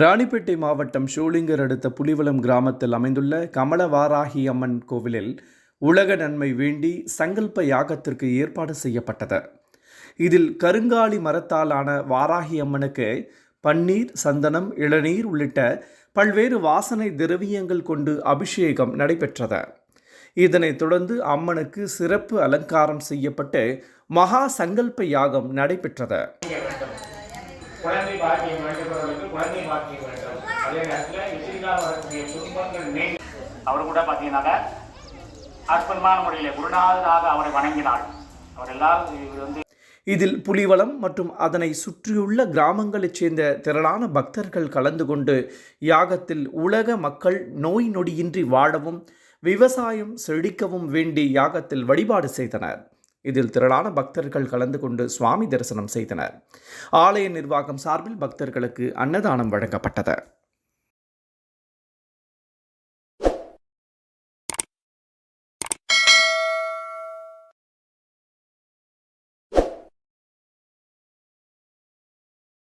ராணிப்பேட்டை மாவட்டம் ஷோலிங்கர் அடுத்த புலிவலம் கிராமத்தில் அமைந்துள்ள கமலவாராகி அம்மன் கோவிலில் உலக நன்மை வேண்டி சங்கல்ப யாகத்திற்கு ஏற்பாடு செய்யப்பட்டது. இதில் கருங்காலி மரத்தாலான வாராகி அம்மனுக்கு பன்னீர் சந்தனம் இளநீர் உள்ளிட்ட பல்வேறு வாசனை திரவியங்கள் கொண்டு அபிஷேகம் நடைபெற்றது. இதனைத் தொடர்ந்து அம்மனுக்கு சிறப்பு அலங்காரம் செய்யப்பட்டு மகா சங்கல்ப யாகம் நடைபெற்றது. குழந்தை பாக்கியம் வேண்டுபவர்களுக்கு குழந்தை பாக்கியம் வேண்டும். அதே நேரத்தில் எதிரில் வரக்கூடிய துன்பங்கள் நீங்க அவர் கூட பார்த்தீங்கன்னாக்க அற்புதமான முறையில் குருநாதராக அவரை வணங்கினாள் அவர் எல்லாரும் இவர் வந்து இதில் புலிவலம் மற்றும் அதனை சுற்றியுள்ள கிராமங்களைச் சேர்ந்த திரளான பக்தர்கள் கலந்து கொண்டு யாகத்தில் உலக மக்கள் நோய் நொடியின்றி வாழவும் விவசாயம் செழிக்கவும் வேண்டி யாகத்தில் வழிபாடு செய்தனர். இதில் திரளான பக்தர்கள் கலந்து கொண்டு சுவாமி தரிசனம் செய்தனர். ஆலய நிர்வாகம் சார்பில் பக்தர்களுக்கு அன்னதானம் வழங்கப்பட்டது.